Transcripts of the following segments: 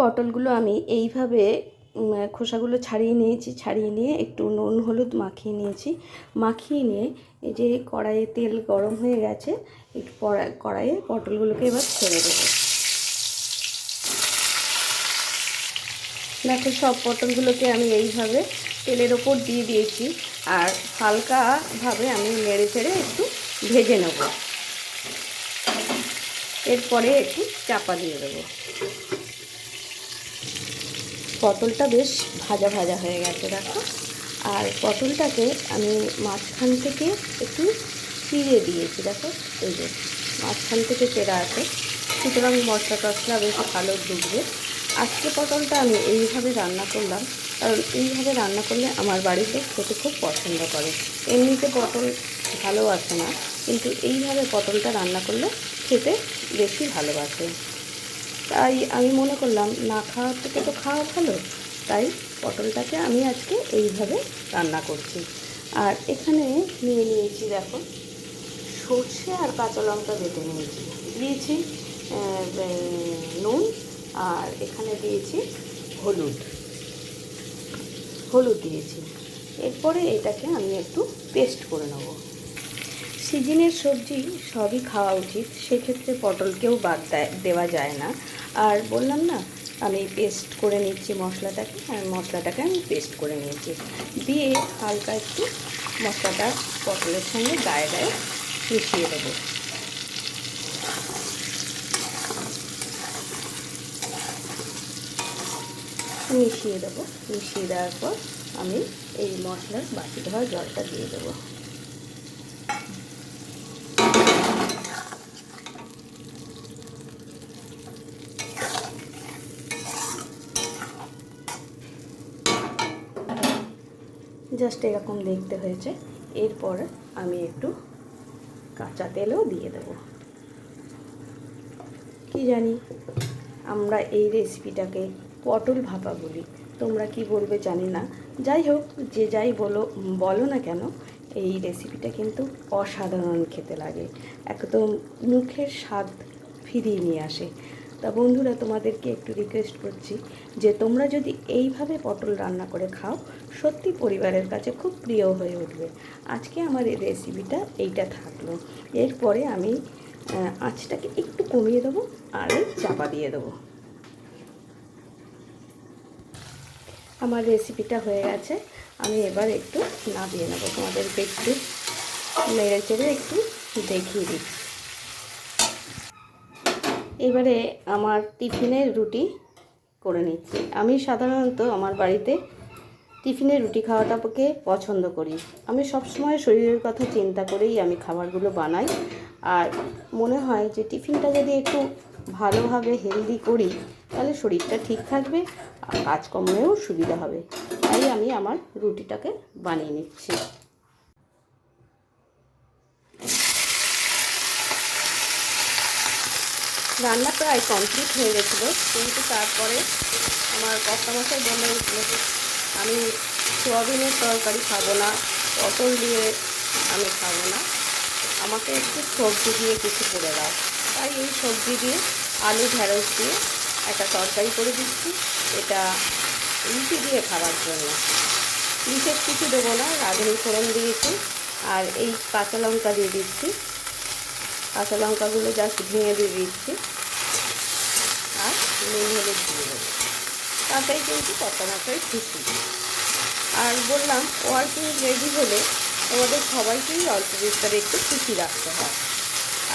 পটলগুলো আমি এইভাবে খোসাগুলো ছাড়িয়ে নিয়েছি, ছাড়িয়ে নিয়ে একটু নুন, হলুদ মাখিয়ে নিয়েছি। মাখিয়ে নিয়ে এই যে কড়াইয়ে তেল গরম হয়ে গেছে, একটু কড়াইয়ে পটলগুলোকে এবার ছেড়ে দেবো। দেখো, সব পটলগুলোকে আমি এইভাবে তেলের ওপর দিয়ে দিয়েছি আর হালকাভাবে আমি নেড়ে চেড়ে একটু ভেজে নেব। এরপরে একটু চাপা দিয়ে দেবো। পটলটা বেশ ভাজা ভাজা হয়ে গেছে, দেখো। আর পটলটাকে আমি মাঝখান থেকে একটু চিড়ে দিয়েছি, দেখো। এই যে, মাঝখান থেকে চেরা আছে। সুতরাং মশলা টশলা বেশ ভালো ঢুকবে আজকে পটলটা আমি এইভাবে রান্না করলাম, কারণ এইভাবে রান্না করলে আমার বাড়িতে খেতে খুব পছন্দ করে। এমনিতে পটল ভালো আসে না, কিন্তু এইভাবে পটলটা রান্না করলে খেতে বেশি ভালোবাসে। তাই আমি মনে করলাম, না খাওয়ার থেকে তো খাওয়া ভালো। তাই পটলটাকে আমি আজকে এইভাবে রান্না করছি। আর এখানে নিয়ে নিয়েছি দেখো, সর্ষে আর কাঁচা লঙ্কা বেটে নিয়েছি। দিয়েছি নুন, আর এখানে দিয়েছি হলুদ। হলুদ দিয়েছি। এরপরে এটাকে আমি একটু পেস্ট করে নেব। সিজনের সবজি সবই খাওয়া উচিত, সেক্ষেত্রে পটলকেও বাদ দেওয়া যায় না। আর বললাম না, আমি পেস্ট করে নিচ্ছি মশলাটাকে, আর মশলাটাকে আমি পেস্ট করে নিয়েছি। দিয়ে হালকা একটু মশলাটা পটলের সঙ্গে গায়ে গায়ে মিশিয়ে দেবো। মিশিয়ে দেবো, মিশিয়ে দেওয়ার পর আমি এই মশলার বাকি ধোয়া জলটা দিয়ে দেবো। জাস্ট এরকম দেখতে হয়েছে। এরপর আমি একটু কাঁচা তেলও দিয়ে দেব। কি জানি, আমরা এই রেসিপিটাকে পটল ভাপা বলি। তোমরা কি বলবে জানি না। যাই হোক, যে যাই বলো বলো না কেন, এই রেসিপিটা কিন্তু অসাধারণ খেতে লাগে। একদম মুখের স্বাদ ফিরিয়ে নিয়ে আসে। তা বন্ধুরা তোমাদেরকে একটু রিকোয়েস্ট করছি যে তোমরা যদি এইভাবে পটল রান্না করে খাও, সত্যি পরিবারের কাছে খুব প্রিয় হয়ে উঠবে। আজকে আমার এই রেসিপিটা এইটা থাকল। এরপরে আমি আঁচটাকে একটু কমিয়ে দেবো আর চাপা দিয়ে দেবো। আমার রেসিপিটা হয়ে গেছে। আমি এবার একটু নামিয়ে নেব। তোমাদেরকে একটু নেড়ে চেড়ে একটু দেখিয়ে দিচ্ছি। এবারে আমার টিফিনের রুটি করে নিচ্ছি। আমি সাধারণত আমার বাড়িতে টিফিনের রুটি খাওয়াটাকে পছন্দ করি। আমি সবসময় শরীরের কথা চিন্তা করেই আমি খাবারগুলো বানাই। আর মনে হয় যে টিফিনটা যদি একটু ভালোভাবে হেলদি করি, তাহলে শরীরটা ঠিক থাকবে, আর কাজকর্মেও সুবিধা হবে। তাই আমি আমার রুটিটাকে বানিয়ে নিচ্ছি। রান্না প্রায় কমপ্লিট হয়ে গেছিল। কিন্তু তারপরে আমার কর্তামশাই বলে উঠল আমি সোয়াবিনের তরকারি খাব না, পটল দিয়ে আমি খাব না। আমাকে একটু সবজি দিয়ে কিছু করে দাও। তাই এই সবজি দিয়ে আলু ঢেঁড়স দিয়ে একটা তরকারি করে দিচ্ছি। এটা রুটি দিয়ে খাওয়ার জন্য। বিশেষ কিছু দেবো না, রাঁধুনি ফোড়ন দিয়েছি। আর এই কাঁচা লঙ্কা দিয়ে দিচ্ছি। কাঁচা লঙ্কাগুলো জাস্ট ভেঙে দিয়ে দিচ্ছি। আর নুন হলুদ দিয়ে দেবো। তাতেই কিন্তু কত মাত্রায় খুশি। আর বললাম ওয়ার্কিং রেডি হলে আমাদের সবাইকেই অল্প বিস্তারে একটু খুশি রাখতে হয়।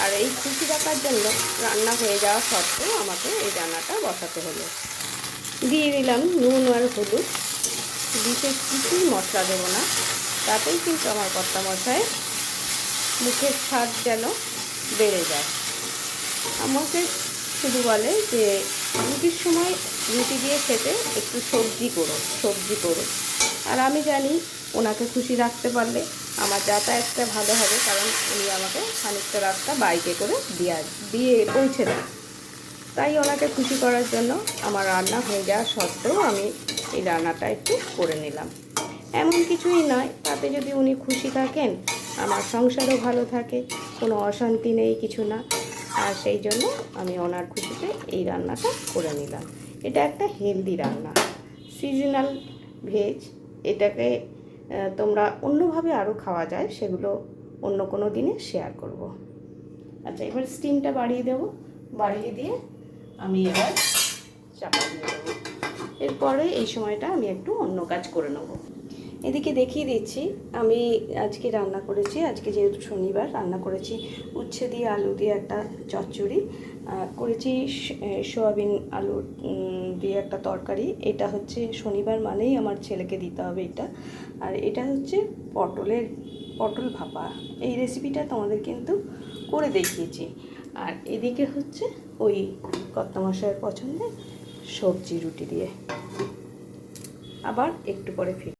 আর এই খুশি রাখার জন্য রান্না হয়ে যাওয়া সত্ত্বেও আমাকে এই রান্নাটা বসাতে হলো। দিয়ে দিলাম নুন আর হলুদ। বিশেষ কিছুই মশলা দেবো না। তাতেই কিন্তু আমার কর্তা মশায় মুখের স্বাদ যেন বেড়ে যায়। আমাকে শুধু বলে যে রুটির সময় রুটি দিয়ে খেতে একটু সবজি করো সবজি করো। আর আমি জানি ওনাকে খুশি রাখতে পারলে আমার যাতায়াতটা ভালো হবে, কারণ উনি আমাকে খানিকটা রাস্তা বাইকে করে দিয়ে দিয়ে পৌঁছে দেন। তাই ওনাকে খুশি করার জন্য আমার রান্না হয়ে যাওয়া সত্ত্বেও আমি এই রান্নাটা একটু করে নিলাম। এমন কিছুই নয়, তাতে যদি উনি খুশি থাকেন, আমার সংসারও ভালো থাকে কোনো অশান্তি নেই, কিছু না। আর সেই জন্য আমি ওনার খুশিতে এই রান্নাটা করে নিলাম। এটা একটা হেলদি রান্না। সিজনাল ভেজ এটাকে তোমরা অন্যভাবে আরও খাওয়া যায়, সেগুলো অন্য কোনো দিনে শেয়ার করব। আচ্ছা এবার স্টিমটা বাড়িয়ে দেব। বাড়িয়ে দিয়ে আমি এবার চাপা দিয়ে দেবো। এরপরে এই সময়টা আমি একটু অন্য কাজ করে নেব। এদিকে দেখিয়ে দিচ্ছি, আমি আজকে রান্না করেছি, আজকে যেহেতু শনিবার, রান্না করেছি উচ্ছে দিয়ে আলু দিয়ে একটা চচ্চড়ি করেছি সোয়াবিন আলু দিয়ে একটা তরকারি। এটা হচ্ছে শনিবার মানেই আমার ছেলেকে দিতে হবে এটা। আর এটা হচ্ছে পটলের, পটল ভাপা। এই রেসিপিটা তোমাদের কিন্তু করে দেখিয়েছি। আর এদিকে হচ্ছে ওই কত্তা মশাইয়ের পছন্দের সবজি রুটি দিয়ে। আবার একটু পরে ফির